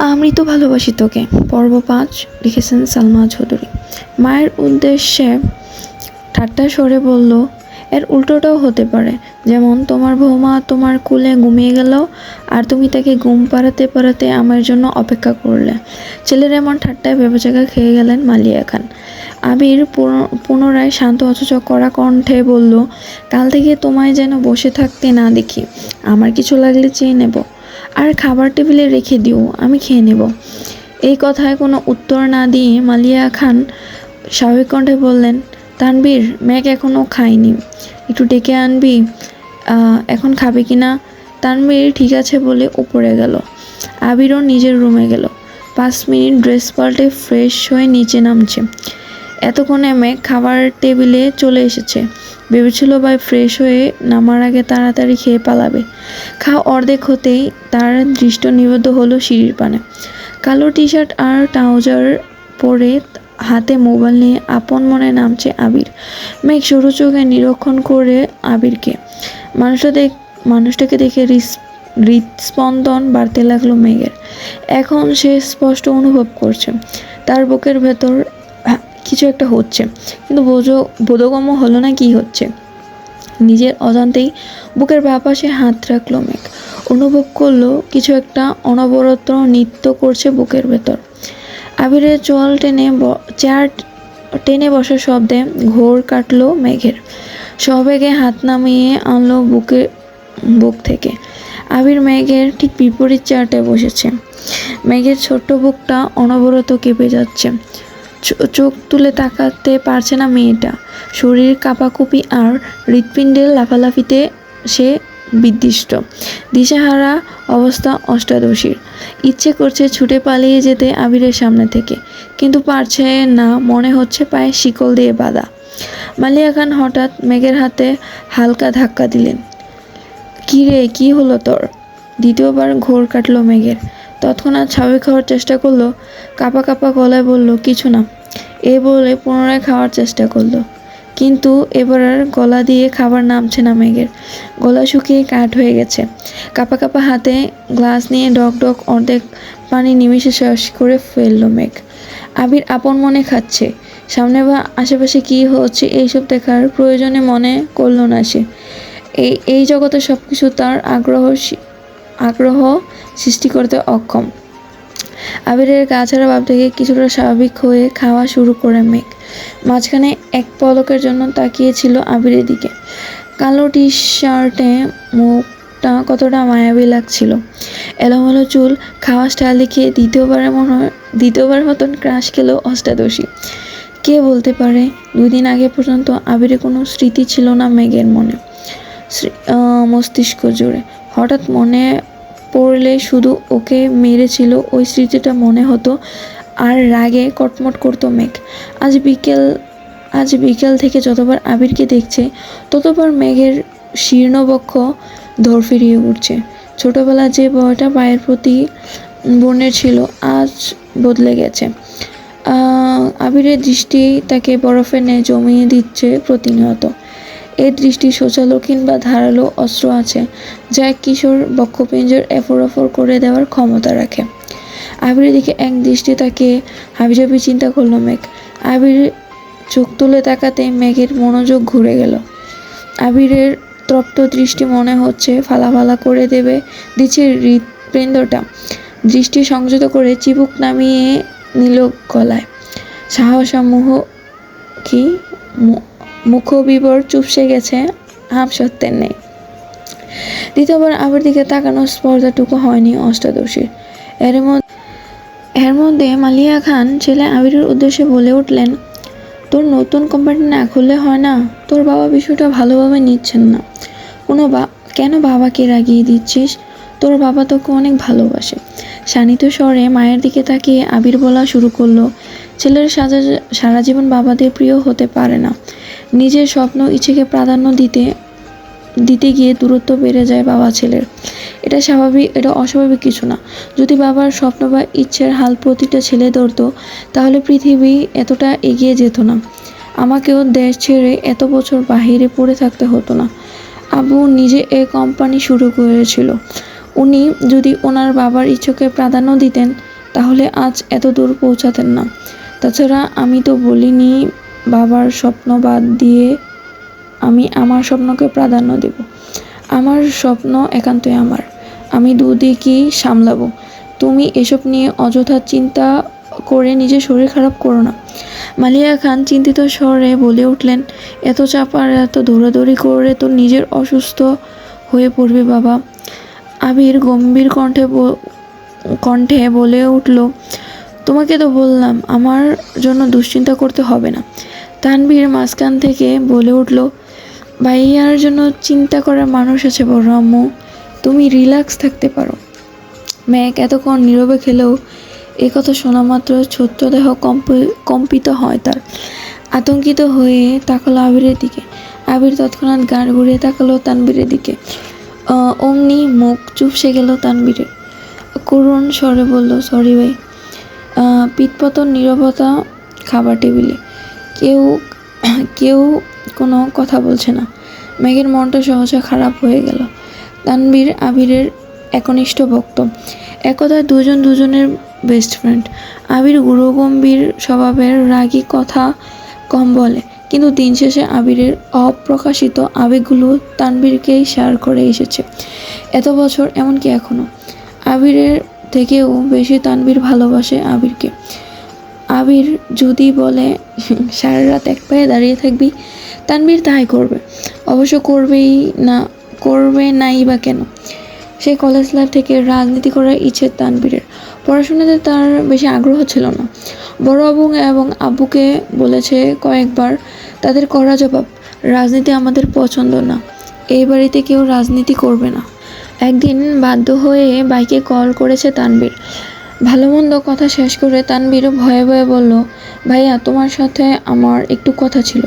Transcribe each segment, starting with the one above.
আমি তো ভালোবাসি তোকে। পর্ব পাঁচ, লিখেছেন সালমা চৌধুরী। মায়ের উদ্দেশ্যে ঠাট্টা সরে বলল, এর উল্টোটাও হতে পারে। যেমন, তোমার বৌমা তোমার কুলে ঘুমিয়ে গেল আর তুমি তাকে ঘুম পাড়াতে পাড়াতে আমার জন্য অপেক্ষা করলে। ছেলের এমন ঠাট্টায় বেবজাগা খেয়ে গেলেন মালিয়া খান। আবির পুন- পুনরায় শান্ত অথচ কড়া কণ্ঠে বলল, কাল থেকে তোমায় যেন বসে থাকতে না দেখি। আমার কিছু লাগলে চেয়ে নেব। আর খাবার টেবিলে রেখে দিও, আমি খেয়ে নেব। এই কথায় কোনো উত্তর না দিয়ে মালিয়া খান স্বাভাবিক কণ্ঠে বললেন, তানবীর ম্যাক এখনও খায়নি একটু ডেকে আনবি এখন খাবে কি না? তানবীর ঠিক আছে বলে উপরে গেল। আবিরও নিজের রুমে গেল। পাঁচ মিনিট ড্রেস পাল্টে ফ্রেশ হয়ে নিচে নামছে। এতক্ষণে মেঘ খাবার টেবিলে চলে এসেছে। ভেবেছিল ভাই ফ্রেশ হয়ে নামার আগে তাড়াতাড়ি খেয়ে পালাবে। খাওয়া অর্ধেক হতেই তার দৃষ্ট নিবদ্ধ হলো সিঁড়ির পানে। কালো টি শার্ট আর ট্রাউজার পরে হাতে মোবাইল নিয়ে আপন মনে নামছে আবির। মেঘ সরু চোখে নিরীক্ষণ করে আবিরকে। মানুষটা দেখ মানুষটাকে দেখে হৃস- হৃদস্পন্দন বাড়তে লাগল মেঘের। এখন সে স্পষ্ট অনুভব করছে। তার বুকের ভেতর কিছু একটা হচ্ছে। কিন্তু বোঝ, বোধগম্য হলো না কি হচ্ছে। নিজের অজান্তেই বুকের বাঁ পাশে হাত রাখল মেঘ। অনুভব করল কিছু একটা অনবরত নৃত্য করছে বুকের ভেতর। আবিরের চোয়াল টেনে চেয়ার টেনে বসার শব্দে ঘোর কাটলো মেঘের। সবেগে হাত নামিয়ে আনলো বুকে, বুক থেকে। আবির মেঘের ঠিক বিপরীত চেয়ারটায় বসেছে। মেঘের ছোট্ট বুকটা অনবরত কেঁপে যাচ্ছে। চোখ তুলে তাকাতে পারছে না মেয়েটা। শরীর কাঁপাকুপি আর হৃৎপিণ্ডের লাফালাফিতে সে বিদ্বিষ্ট দিশাহারা অবস্থা অষ্টাদশীর। ইচ্ছে করছে ছুটে পালিয়ে যেতে আবিরের সামনে থেকে, কিন্তু পারছে না, মনে হচ্ছে পায়ে শিকল দিয়ে বাঁধা। মালিয়া খান হঠাৎ মেঘের হাতে হালকা ধাক্কা দিলেন। কী রে কী হলো তোর? দ্বিতীয়বার ঘোর কাটলো মেঘের। তৎক্ষণাৎ স্বাভাবিক খাওয়ার চেষ্টা করল। কাপা কাপা গলায় বলল, কিছু না। এ বলে পুনরায় খাওয়ার চেষ্টা করল। কিন্তু এবার আর গলা দিয়ে খাবার নামছে না মেঘের গলা শুকিয়ে কাঠ হয়ে গেছে। কাপা কাপা হাতে গ্লাস নিয়ে ডক ডক অর্ধেক পানি নিমিষে শেষ করে ফেলল মেঘ। আবির আপন মনে খাচ্ছে। সামনে বা আশেপাশে কী হচ্ছে এইসব দেখার প্রয়োজনে মনে করল না সে। এই এই জগতে সব কিছু তার আগ্রহ আগ্রহ সৃষ্টি করতে অক্ষম। আবিরের গা ছাড়া ভাব থেকে কিছুটা স্বাভাবিক হয়ে খাওয়া শুরু করে মেঘ। মাঝখানে এক পলকের জন্য তাকিয়েছিল আবিরের দিকে। কালো টি শার্টে মুখটা কতটা মায়াবী লাগছিল। এলোমেলো চুল, খাওয়া স্টাইল দেখিয়ে দ্বিতীয়বারের মনে দ্বিতীয়বার মতন ক্রাশ খেলো অষ্টাদশী। কে বলতে পারে দুই দিন আগে পর্যন্ত আবিরে কোনো স্মৃতি ছিল না মেঘের মনে। মস্তিষ্ক জুড়ে। হঠাৎ মনে পড়লে শুধু ওকে মেরেছিল, ওই স্মৃতিটা মনে হতো। আর রাগে কটমট করতো মেঘ। আজ বিকেল আজ বিকেল থেকে যতবার আবিরকে দেখছে, ততবার মেঘের শীর্ণবক্ষ ধর ফিরিয়ে উঠছে। ছোটবেলা যে ভয়টা পায়ের প্রতি বর্ণের ছিল, আজ বদলে গেছে। আবিরের দৃষ্টি তাকে বরফে ন্যায় জমিয়ে দিচ্ছে প্রতিনিয়ত। এই দৃষ্টি শোচালো কিংবা ধারালো অস্ত্র আছে, যা এক কিশোর বক্ষপিঞ্জর এফর অফর করে দেওয়ার ক্ষমতা রাখে। আবিরের দিকে এক দৃষ্টি তাকে হাবিজাবি চিন্তা করল মেঘ। আবির চোখ তুলে তাকাতে মেঘের মনোযোগ ঘুরে গেল। আবিরের তপ্ত দৃষ্টি মনে হচ্ছে ফালা ফালা করে দেবে দিচ্ছে হৃৎপিণ্ডটা। দৃষ্টি সংযত করে চিবুক নামিয়ে নিল গলায়। সাহসামুহ কি? মুখবিবর চুপসে গেছে হাম সত্যের নেই। দ্বিতীয়বার আবির দিকে তাকানোর স্পর্ধাটুকু হয়নি অষ্টাদশীর। এর মধ্যে এর মধ্যে মালিয়া খান ছেলে আবিরের উদ্দেশ্যে বলে উঠলেন, তোর নতুন কোম্পানি না খুললে হয় না, তোর বাবা বিষয়টা ভালোভাবে নিচ্ছেন না। কোনো বা কেন বাবাকে রাগিয়ে দিচ্ছিস? তোর বাবা তোকে অনেক ভালোবাসে। শানিত স্বরে মায়ের দিকে তাকিয়ে আবির বলা শুরু করল, ছেলের সাজা সারা জীবন বাবাদের প্রিয় হতে পারে না। নিজের স্বপ্ন, ইচ্ছেকে প্রাধান্য দিতে দিতে গিয়ে দূরত্ব বেড়ে যায় বাবা ছেলের। এটা স্বাভাবিক, এটা অস্বাভাবিক কিছু না। যদি বাবার স্বপ্ন বা ইচ্ছের হাল প্রতিটা ছেলে ধরতো, তাহলে পৃথিবী এতটা এগিয়ে যেত না। আমাকেও দেশ ছেড়ে এত বছর বাহিরে পড়ে থাকতে হতো না। আবু নিজে এ কোম্পানি শুরু করেছিল। উনি যদি ওনার বাবার ইচ্ছাকে প্রাধান্য দিতেন, তাহলে আজ এত দূর পৌঁছাতেন না। তাছাড়া আমি তো বলিনি বাবার স্বপ্ন বাদ দিয়ে আমি আমার স্বপ্নকে প্রাধান্য দেব। আমার স্বপ্ন একান্তই আমার। আমি দুদিকই সামলাবো। তুমি এসব নিয়ে অযথা চিন্তা করে নিজের শরীর খারাপ করো না। মালিয়া খান চিন্তিত স্বরে বলে উঠলেন, এত চাপ আর এত দৌড়াদৌড়ি করে তো নিজের অসুস্থ হয়ে পড়বে বাবা। আবির গম্ভীর কণ্ঠে কণ্ঠে বলে উঠল, তোমাকে তো বললাম, আমার জন্য দুশ্চিন্তা করতে হবে না। তানভীর মাঝখান থেকে বলে উঠল ভাইয়ার জন্য চিন্তা করার মানুষ আছে বড় আম্মু। তুমি রিল্যাক্স থাকতে পারো। ম্যাক এতক্ষণ নীরবে খেলেও এ কথা শোনা মাত্র ছোট্ট দেহ কম্প- কম্পিত হয় তার। আতঙ্কিত হয়ে তাকালো আবিরের দিকে। আবির তৎক্ষণাৎ গান ঘুরিয়ে তাকালো তানবীরের দিকে। অমনি মুখ চুপসে গেল তানবীরের করুণ স্বরে বলল, সরি ভাই। পিতপতন নীরবতা খাবার টেবিলে। কেউ কেউ কোনো কথা বলছে না। মেঘের মনটা সহজে খারাপ হয়ে গেল। তানবীর আবিরের একনিষ্ঠ ভক্ত। একদায় দুজন দুজনের বেস্ট ফ্রেন্ড আবির গুরুগম্ভীর স্বভাবের রাগী কথা কম বলে। কিন্তু দিন শেষে আবিরের অপ্রকাশিত আবেগগুলো তানবীরকেই শেয়ার করে এসেছে। এত বছর এমনকি এখনও আবিরের থেকেও বেশি তানবীর ভালোবাসে আবিরকে। আবির যদি বলে, সারা রাত এক পায়ে দাঁড়িয়ে থাকবি তানবীর তাই করবে। অবশ্য করবেই না, করবে নাই বা কেন? সে কলেজ লাইফ থেকে রাজনীতি করার ইচ্ছে তানবীরের পড়াশোনাতে তার বেশি আগ্রহ ছিল না। বড় আবু এবং আব্বুকে বলেছে কয়েকবার, তাদের করা জবাব, রাজনীতি আমাদের পছন্দ না। এই বাড়িতে কেউ রাজনীতি করবে না। একদিন বাধ্য হয়ে বাইকে কল করেছে তানবীর ভালো মন্দ কথা শেষ করে তানবীর ভয়ে ভয়ে বলল, ভাইয়া, তোমার সাথে আমার একটু কথা ছিল।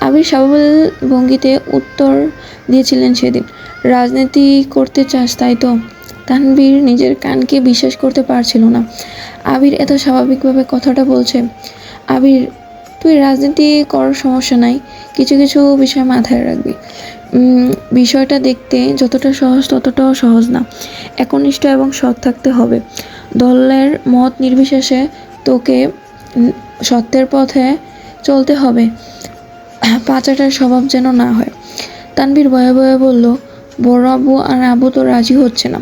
আবির সাবল ভঙ্গিতে উত্তর দিয়েছিলেন সেদিন, রাজনীতি করতে চাস, তাই তো? তানবীর নিজের কানকে বিশ্বাস করতে পারছিল না। আবির এত স্বাভাবিকভাবে কথাটা বলছে, আবির, তুই রাজনীতি করার সমস্যা নাই, কিছু কিছু বিষয় মাথায় রাখবি। বিষয়টা দেখতে যতটা সহজ ততটাও সহজ না। একনিষ্ঠ এবং সৎ থাকতে হবে। দলের মত নির্বিশেষে তোকে সত্যের পথে চলতে হবে। পাচাটার স্বভাব যেন না হয়। তানবীর ভয়ে ভয়ে বলল, বড় আবু আর আবু তো রাজি হচ্ছে না।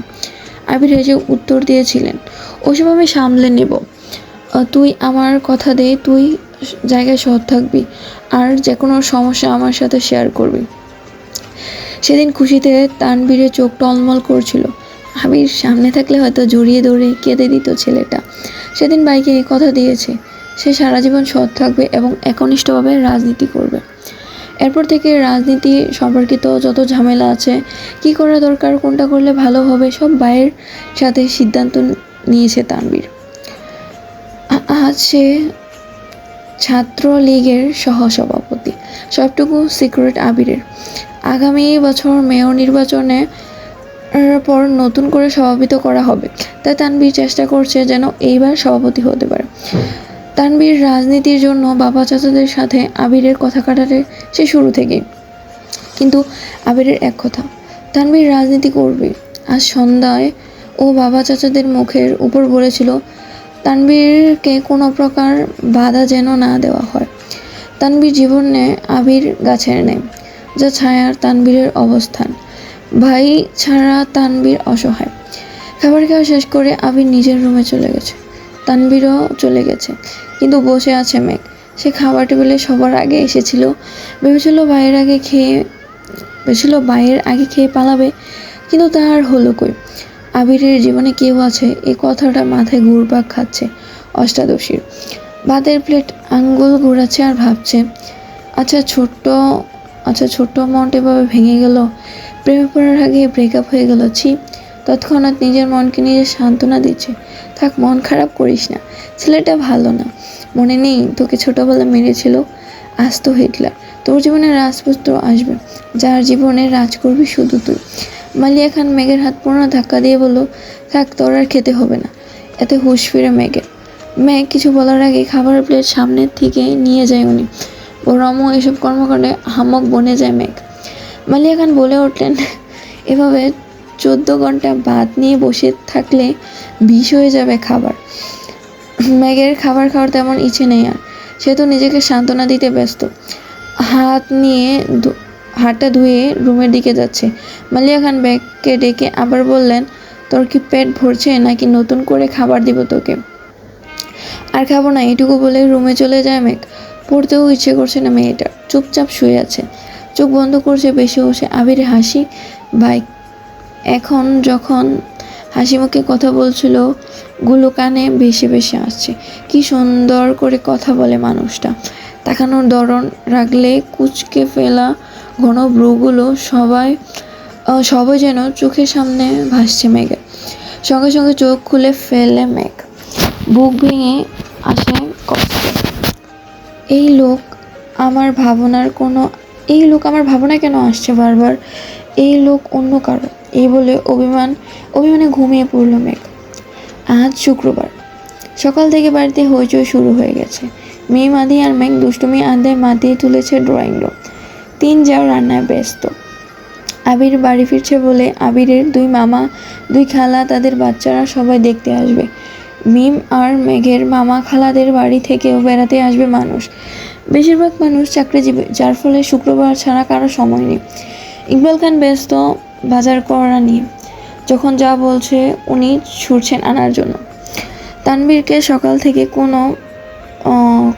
আবির হেসে উত্তর দিয়েছিলেন, ওসব আমি সামলে নেব। তুই আমার কথা দে, তুই জায়গায় সৎ থাকবি আর যে কোনো সমস্যা আমার সাথে শেয়ার করবি। সেদিন খুশিতে তানবীরের চোখ টলমল করছিল। আবির সামনে থাকলে হয়তো জড়িয়ে ধরে কেঁদে দিত ছেলেটা। সেদিন বাইকে এই কথা দিয়েছে, সে সারা জীবন সৎ থাকবে এবং একনিষ্ঠভাবে রাজনীতি করবে। এরপর থেকে রাজনীতি সম্পর্কিত যত ঝামেলা আছে, কি করা দরকার, কোনটা করলে ভালো হবে, সব বাইয়ের সাথে সিদ্ধান্ত নিয়েছে তানবীর আজ সে ছাত্র লীগের সহসভাপতি, সবটুকু সিক্রেট আবিরের। আগামী বছর মেয়র নির্বাচনে পর নতুন করে সভাপিত করা হবে। তাই তানবীর চেষ্টা করছে যেন এইবার সভাপতি হতে পারে। তানবীর রাজনীতির জন্য বাবা চাচাদের সাথে আবিরের কথা কাটাতে সে শুরু থেকেই। কিন্তু আবিরের এক কথা তানবীর রাজনীতি করবে। আজ সন্ধ্যায় ও বাবা চাচাদের মুখের উপর বলেছিল তানবীরকে কোনো প্রকার বাধা যেন না দেওয়া হয়। তানবীর জীবনে আবির গাছের নেই, যা ছায়ার তানবীরের অবস্থান। ভাই ছাড়া তানবীর অসহায়। খাবার খাওয়া শেষ করে আবির নিজের রুমে চলে গেছে। তানবীরও চলে গেছে, কিন্তু বসে আছে মেঘ। সে খাবার টেবিলে সবার আগে এসেছিল। ভেবেছিল ভাইয়ের আগে খেয়ে, ভেবেছিল ভাইয়ের আগে খেয়ে পালাবে, কিন্তু তার হলো কই? আবিরের জীবনে কেউ আছে এই কথাটা মাথায় ঘুরপাক খাচ্ছে অষ্টাদশীর। ভাতের প্লেট আঙ্গুল ঘোরাচ্ছে আর ভাবছে আচ্ছা ছোট্ট আচ্ছা ছোট্ট অ্যামাউন্ট এভাবে ভেঙে গেল প্রেমে পড়ার আগে ব্রেকআপ হয়ে গেল, ছি। তৎক্ষণাৎ নিজের মনকে নিজে সান্ত্বনা দিচ্ছে। থাক, মন খারাপ করিস না। ছেলেটা ভালো না। মনে নেই তোকে ছোটবেলা মেরেছিল। আস্ত হিটলার তোর জীবনে রাজপুত্র আসবে। যার জীবনে রাজ করবি শুধু তুই। মালিয়া খান মেঘের হাত পুরনো ধাক্কা দিয়ে বলল, থাক, তোর আর খেতে হবে না। এতে হুশ ফিরে মেঘের মেঘ কিছু বলার আগে খাবারের প্লেট সামনের থেকে নিয়ে যায় উনি। ও রম এসব কর্মকাণ্ডে হামক বনে যায় মেঘ। মালিয়া খান বলে উঠলেন, এভাবে চোদ্দ ঘণ্টা ভাত নিয়ে বসে থাকলে বিষ হয়ে যাবে খাবার। ম্যাগের খাবার খাওয়ার তেমন ইচ্ছে নেই আর। সে তো নিজেকে সান্ত্বনা দিতে ব্যস্ত। হাত নিয়ে হাতটা ধুয়ে রুমের দিকে যাচ্ছে। মালিয়া খান ব্যাগকে ডেকে আবার বললেন, তোর কি পেট ভরছে নাকি নতুন করে খাবার দিব তোকে? আর খাব না এটুকু বলে রুমে চলে যায় মেঘ। পড়তেও ইচ্ছে করছে না মেয়েটা চুপচাপ শুয়ে আছে। চোখ বন্ধ করছে বেশি বসে আবির হাসি। বাইক এখন যখন হাসি মুখে কথা বলছিল, গুলো কানে বেশি বেশি আসছে। কি সুন্দর করে কথা বলে মানুষটা। তাকানোর দরণ রাখলে কুচকে ফেলা ঘন ব্রুগুলো সবাই সবাই যেন চোখের সামনে ভাসছে মেঘে। সঙ্গে সঙ্গে চোখ খুলে ফেলে মেঘ। বুক ভেঙে আসে কষ্টে। এই লোক আমার ভাবনার কোনো এই লোক আমার ভাবনা কেন আসছে বারবার? এই লোক অন্য কারও। এই বলে অভিমান, অভিমানে ঘুমিয়ে পড়ল মেঘ। আজ শুক্রবার। সকাল থেকে বাড়িতে হইচই শুরু হয়ে গেছে। মেয়ে মাদি আর মেঘ দুষ্টুমি আড্ডায় মাতিয়ে তুলেছে ড্রয়িং রুম তিন যাও রান্নায় ব্যস্ত। আবির বাড়ি ফিরছে বলে আবিরের দুই মামা, দুই খালা তাদের বাচ্চারা সবাই দেখতে আসবে। মিম আর মেঘের মামা খালাদের বাড়ি থেকেও বেড়াতে আসবে মানুষ। বেশিরভাগ মানুষ চাকরিজীবী, যার ফলে শুক্রবার ছাড়া কারও সময় নেই। ইকবাল খান ব্যস্ত বাজার করা নিয়ে। যখন যা বলছে, উনি ছুটছেন আনার জন্য। তানবীরকে সকাল থেকে কোনো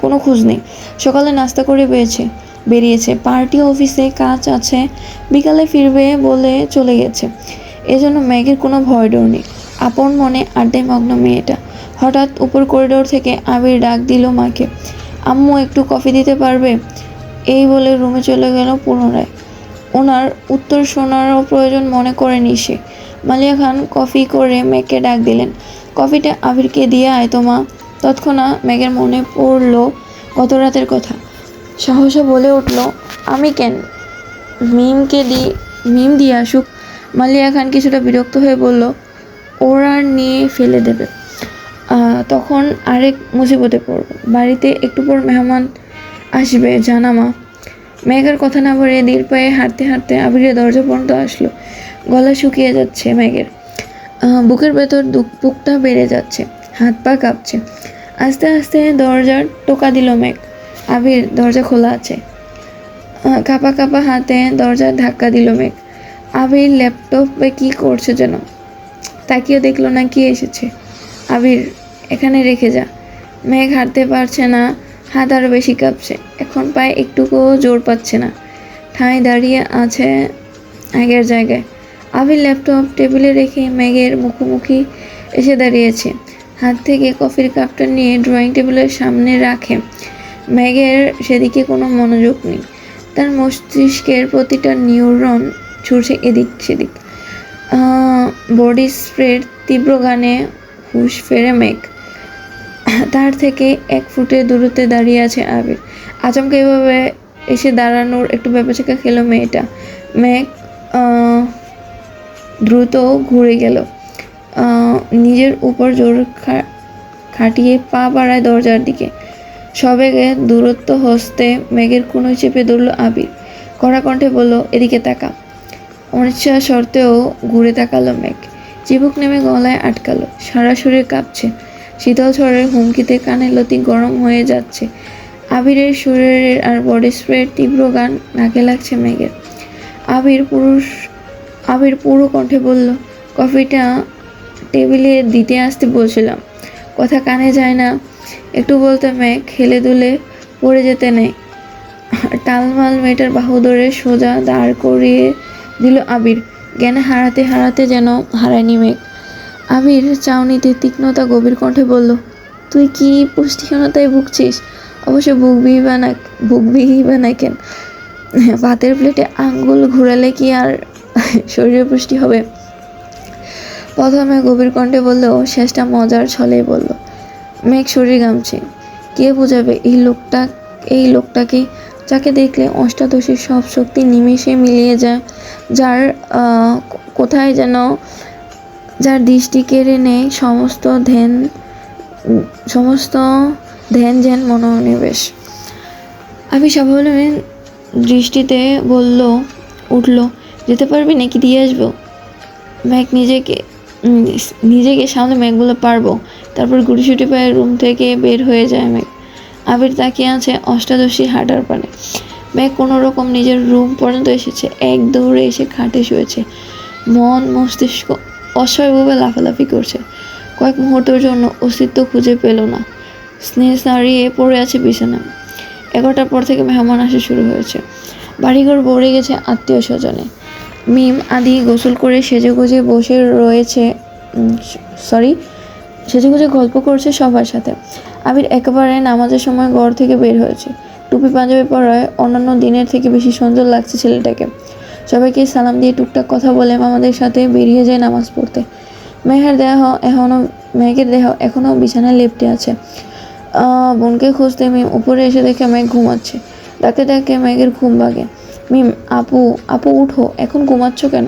কোনো খোঁজ নেই। সকালে নাস্তা করে বেরিয়েছে বেরিয়েছে। পার্টি অফিসে কাজ আছে, বিকালে ফিরবে বলে চলে গেছে। এজন্য ম্যাগের কোনো ভয় ডর নেই। আপন মনে আড্ডায় মগ্ন মেয়েটা। হঠাৎ উপর করিডোর থেকে আবির ডাক দিল মাকে। আম্মু একটু কফি দিতে পারবে? এই বলে রুমে চলে গেল পুনরায়। ওনার উত্তর শোনারও প্রয়োজন মনে করেনি সে। মালিয়া খান কফি করে মেঘকে ডাক দিলেন। কফিটা আবিরকে দিয়ে আয় তোমা তৎক্ষণাৎ মেঘের মনে পড়ল গত রাতের কথা। সাহসে বলে উঠল, আমি কেন? মিমকে দি, মিম দিয়ে আসুক। মালিয়া খান কিছুটা বিরক্ত হয়ে বলল, ওরা নিয়ে ফেলে দেবে। তখন আরেক মুসিবতে পড়ব। বাড়িতে একটু পর মেহমান আসবে জানামা মেঘের কথা না বলে ধীর পায়ে হাঁটতে হাঁটতে আবিরের দরজা পর্যন্ত আসলো। গলা শুকিয়ে যাচ্ছে মেঘের। বুকের ভেতর বুকটা বেড়ে যাচ্ছে, হাত পা কাঁপছে। আস্তে আস্তে দরজার টোকা দিল মেঘ। আবির দরজা খোলা আছে। কাঁপা কাঁপা হাতে দরজার ধাক্কা দিল মেঘ। আবির ল্যাপটপে কি করছে যেন? তাকিয়ে দেখল না কি এসেছে। আবির এখানে রেখে যা। মেঘ হাঁটতে পারছে না, হাত আরও বেশি কাঁপছে। এখন পায়ে একটুকুও জোর পাচ্ছে না। ঠাঁই দাঁড়িয়ে আছে আগের জায়গায়। আবির ল্যাপটপ টেবিলে রেখে মেঘের মুখোমুখি এসে দাঁড়িয়েছে। হাত থেকে কফির কাপটা নিয়ে ড্রয়িং টেবিলের সামনে রাখে। মেঘের সেদিকে কোনো মনোযোগ নেই। তার মস্তিষ্কের প্রতিটা নিউরন ছুটছে এদিক সেদিক। বডি স্প্রের তীব্র গানে হুশ ফেরে মেঘ। তার থেকে এক ফুটের দূরত্বে দাঁড়িয়ে আছে আবির। আচমকা এভাবে এসে দাঁড়ানোর একটু ব্যাপার ব্যাপাচাকা খেলো মেয়েটা। মেঘ দ্রুত ঘুরে গেল। নিজের উপর জোর খাটিয়ে পা বাড়ায় দরজার দিকে। সবেগে দূরত্ব হস্তে মেঘের কোনো চেপে ধরল আবির। কড়া কণ্ঠে বলল, এদিকে তাকা। অনিচ্ছা সত্ত্বেও ঘুরে তাকালো মেঘ। চিবুক নেমে গলায় আটকালো। সারা শরীর কাঁপছে। শীতল ঝড়ের হুমকিতে কানের লতি গরম হয়ে যাচ্ছে। আবিরের শরীরের আর বডি স্প্রের তীব্র গান নাকে লাগছে মেঘের। আবির পুরুষ, আবির পুরো কণ্ঠে বলল, কফিটা টেবিলে দিতে আসতে বলছিলাম। কথা কানে যায় না। একটু বলতে মেঘ খেলে দুলে পড়ে যেতে নেই। টালমাল মেয়েটার বাহু ধরে সোজা দাঁড় করিয়ে দিল আবির। জ্ঞান হারাতে হারাতে যেন হারায়নি মেঘ। আবির চাউনিতে তীক্ষ্ণতা গভীর কণ্ঠে বলল, তুই কি পুষ্টিহীনতায় ভুগছিস? অবশ্য ভুগবি বা না, ভুগবি বা না কেন? ভাতের প্লেটে আঙ্গুল ঘুরালে কি আর শরীরে পুষ্টি হবে? প্রথমে গভীর কণ্ঠে বললেও শেষটা মজার ছলেই বলল, মেঘ শরীর গামছে কে বোঝাবে এই লোকটা, এই লোকটাকে? যাকে দেখলে অষ্টাদশীর সব শক্তি নিমেষে মিলিয়ে যায়, যার কোথায় যেন যার দৃষ্টি কেড়ে নেয় সমস্ত ধ্যান সমস্ত ধ্যান ধ্যান মনোনিবেশ। আমি স্বাভাবিক দৃষ্টিতে বলল, উঠল, যেতে পারবি নাকি দিয়ে আসব? ম্যাক নিজেকে নিজেকে সামনে ম্যাকগুলো পারব, তারপর গুটিসুটি পায়ে রুম থেকে বের হয়ে যায় ম্যাক। আবির তাকিয়ে আছে অষ্টাদশী হাঁটার পানে। ম্যাক কোনো রকম নিজের রুম পর্যন্ত এসেছে, এক দৌড়ে এসে খাটে শুয়েছে। মন মস্তিষ্ক অস্বাভাবিকভাবে লাফালাফি করছে। কয়েক মুহূর্তের জন্য অস্তিত্ব খুঁজে পেল না। স্নেহ দাঁড়িয়ে পড়ে আছে বিছানা এগারোটার পর থেকে মেহমান আসা শুরু হয়েছে। বাড়িঘর ভরে গেছে আত্মীয় স্বজনে। মিম, আদি গোসল করে সেজে গুজে বসে রয়েছে সরি সেজে গুজে গল্প করছে সবার সাথে। আবির একেবারে নামাজের সময় ঘর থেকে বের হয়েছে। টুপি, পাঞ্জাবি পরায় অন্যান্য দিনের থেকে বেশি সুন্দর লাগছে ছেলেটাকে। সবাইকে সালাম দিয়ে টুকটাক কথা বলে আমাদের সাথে বেরিয়ে যায় নামাজ পড়তে। মেহের দেহ এখনও মেঘের দেহ এখনও বিছানায় লেপটে আছে। বোনকে খুঁজতে মিম উপরে এসে দেখে মেঘ ঘুমাচ্ছে। ডাকে ডাকে মেঘের ঘুম ভাগে মিম, আপু আপু উঠো, এখন ঘুমাচ্ছ কেন?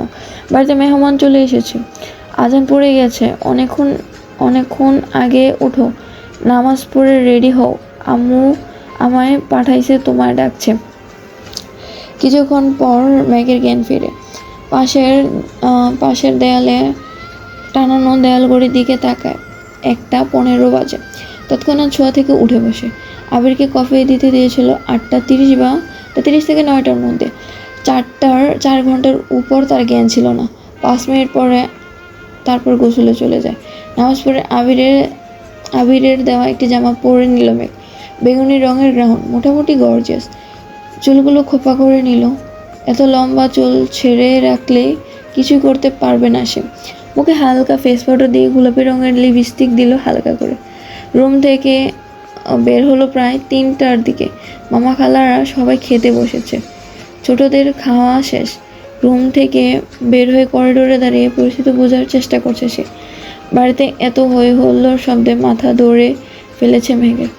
বাড়িতে মেহমান চলে এসেছে। আজান পড়ে গেছে। অনেকক্ষণ অনেকক্ষণ আগে উঠো। নামাজ পড়ে রেডি হও। আম্মু আমায় পাঠাইছে, তোমায় ডাকছে। কিছুক্ষণ পর মেঘের জ্ঞান ফিরে। পাশের পাশের দেয়ালে, টানানো দেয়ালঘড়ির দিকে তাকায়। একটা পনেরো বাজে। তৎক্ষণাৎ ছোঁয়া থেকে উঠে বসে। আবিরকে কফি দিতে দিয়েছিল আটটা তিরিশ বা তিরিশ থেকে নয়টার মধ্যে। চারটার, চার ঘণ্টার উপর তার জ্ঞান ছিল না। পাঁচ মিনিট পরে তারপর গোসলে চলে যায়। নামাজ পড়ে আবিরের আবিরের দেওয়া একটি জামা পরে নিল মেঘ। বেগুনি রঙের গ্রাউন্ড, মোটামুটি গর্জিয়াস। চুলগুলো খোপা করে নিল। এত লম্বা চুল ছেড়ে রাখলে কিছু করতে পারবে না সে। মুখে হালকা ফেস পাউডার দিয়ে গোলাপি রঙের লিপস্টিক দিল হালকা করে। রুম থেকে বের হলো প্রায় তিনটার দিকে। মামা খালারা সবাই খেতে বসেছে। ছোটদের খাওয়া শেষ। রুম থেকে বের হয়ে করিডোরে দাঁড়িয়ে পরিস্থিতি বোঝার চেষ্টা করছে সে। বাড়িতে এত হই হল্লোর শব্দে মাথা দৌড়ে ফেলেছে মেঘের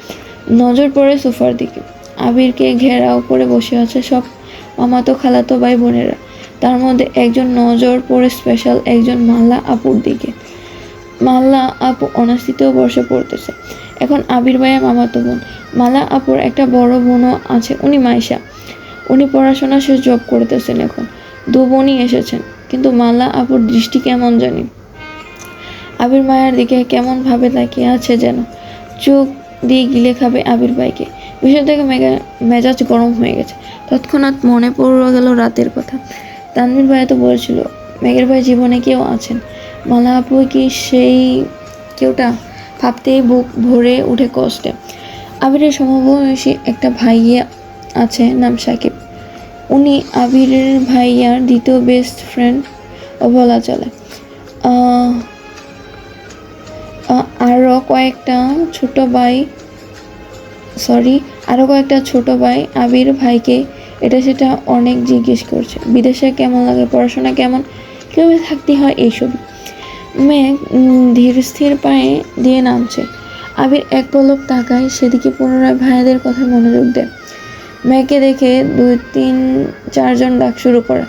নজর পড়ে সোফার দিকে। আবিরকে ঘেরাও করে বসে আছে সব মামাতো খালাতো ভাই বোনেরা। তার মধ্যে একজন নজর পড়ে স্পেশাল একজন মাল্লা আপুর দিকে। মাল্লা আপু অনাস্থিতেও বর্ষে পড়তেছে। এখন আবির ভাইয়ের মামাতো বোন। মালা আপুর একটা বড় বোনও আছে, উনি মাইশা। উনি পড়াশোনা শেষ জব করতেছেন এখন। দু বোনই এসেছেন, কিন্তু মালা আপুর দৃষ্টি কেমন জানি? আবির মায়ের দিকে কেমন ভাবে তাকিয়ে আছে যেন। চোখ দিয়ে গিলে খাবে আবির ভাইকে। বিষয় থেকে মেজাজ গরম হয়ে গেছে। তৎক্ষণাৎ মনে পড়ে গেল রাতের কথা। তানভীর ভাই তো বলছিল, মেঘের ভাই জীবনে কেউ আছেন? মালা আপু কি সেই কেউটা? ভাবতেই বুক ভরে উঠে কষ্টে। আবিরের সমবয়সী একটা ভাইয়া আছে নাম সাকিব। উনি আবিরের ভাইয়ার দ্বিতীয় বেস্ট ফ্রেন্ড বলা চলে। আরও কয়েকটা ছোট ভাই সরি আরও কয়েকটা ছোট ভাই আবির ভাইকে এটা সেটা অনেক জিজ্ঞেস করছে। বিদেশে কেমন লাগে? পড়াশোনা কেমন? কীভাবে থাকতে হয় এইসব। মেঘ ধীর স্থির পায়ে দিয়ে নামছে। আবির এক পলক তাকায়, সেদিকে পুনরায় ভাইয়াদের কথা মনোযোগ দেয়। মেয়েকে দেখে দুই, তিন চারজন ডাক শুরু করে।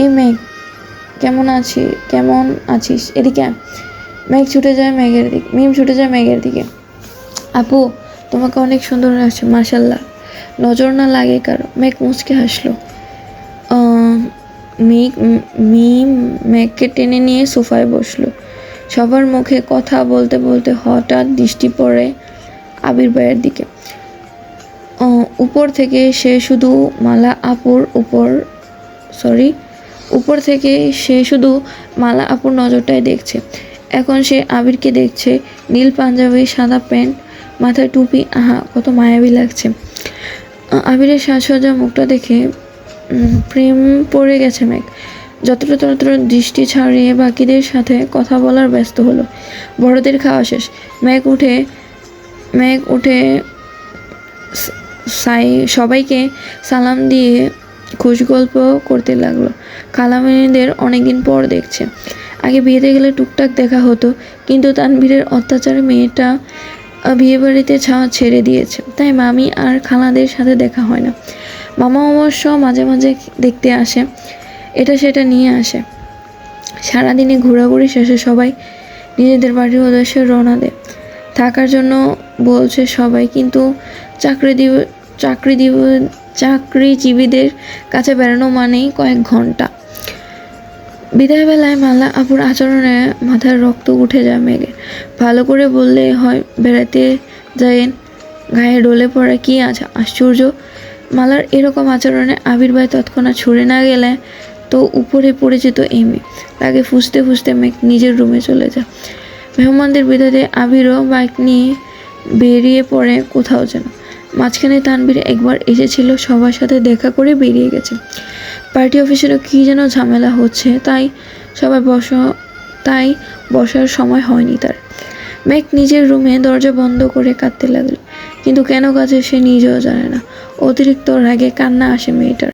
এই মেঘ, কেমন আছি? কেমন আছিস? এদিকে মেঘ ছুটে যায় মেঘের দিকে, মিম ছুটে যায় মেঘের দিকে। আপু তোমাকে অনেক সুন্দর লাগছে মাসাল্লাহ নজর না লাগে কারও। মেঘ মুচকে হাসলো। মেঘ, মিম মেঘকে টেনে নিয়ে সোফায় বসল। সবার মুখে কথা বলতে বলতে হঠাৎ দৃষ্টি পড়ে আবির ভাইয়ের দিকে। উপর থেকে সে শুধু মালা আপুর উপর সরি উপর থেকে সে শুধু মালা আপুর নজরটাই দেখছে। এখন সে আবিরকে দেখছে নীল পাঞ্জাবি, সাদা প্যান্ট মাথায় টুপি, আহা, কত মায়াবী লাগছে। আবিরের সাজসজ্জা মুখটা দেখে প্রেম পড়ে গেছে মেঘ। যতটা ততটা দৃষ্টি ছাড়িয়ে বাকিদের সাথে কথা বলার ব্যস্ত হলো। বড়দের খাওয়া শেষ। মেঘ উঠে মেঘ উঠে সাই, সবাইকে সালাম দিয়ে খুশ গল্প করতে লাগল। খালামিনীদের অনেকদিন পর দেখছে। আগে বিয়েতে গেলে টুকটাক দেখা হতো, কিন্তু তানভীরের অত্যাচারে মেয়েটা আহ, বিয়ে বাড়িতে ছাওয়া ছেড়ে দিয়েছে। তাই মামি আর খালাদের সাথে দেখা হয় না। মামা অবশ্য মাঝে মাঝে দেখতে আসে। এটা সেটা নিয়ে আসে। সারাদিনে ঘোরাঘুরি শেষে সবাই নিজেদের বাড়ির উদ্দেশ্যে রওনা দেয়। থাকার জন্য বলছে সবাই কিন্তু চাকরি দিব চাকরি দিব চাকরিজীবীদের কাছে বেড়ানো মানেই কয়েক ঘণ্টা। বিদায় বেলায় মালা আপুর আচরণে মাথার রক্ত উঠে যায় মেঘে। ভালো করে বললে হয় বেড়াতে যায় গায়ে ডলে পড়ে কি আছে? আশ্চর্য। মালার এরকম আচরণে আবির ভাই তৎক্ষণাৎ ছুড়ে না গেলে তো উপরে পড়ে যেত এই তাকে ফুসতে ফুসতে মেঘ নিজের রুমে চলে যায়। মেহমানদের বিদায় আবিরও বাইক নিয়ে বেরিয়ে পড়ে কোথাও যেন। মাঝখানে তানবীর একবার এসেছিল, সবার সাথে দেখা করে বেরিয়ে গেছে। পার্টি অফিসেরও কি যেন ঝামেলা হচ্ছে, তাই সবাই বস, তাই বসার সময় হয়নি তার। ম্যাক নিজের রুমে দরজা বন্ধ করে কাঁদতে লাগল, কিন্তু কেন কাছে সে নিজেও জানে না। অতিরিক্ত রাগে কান্না আসে মেয়েটার।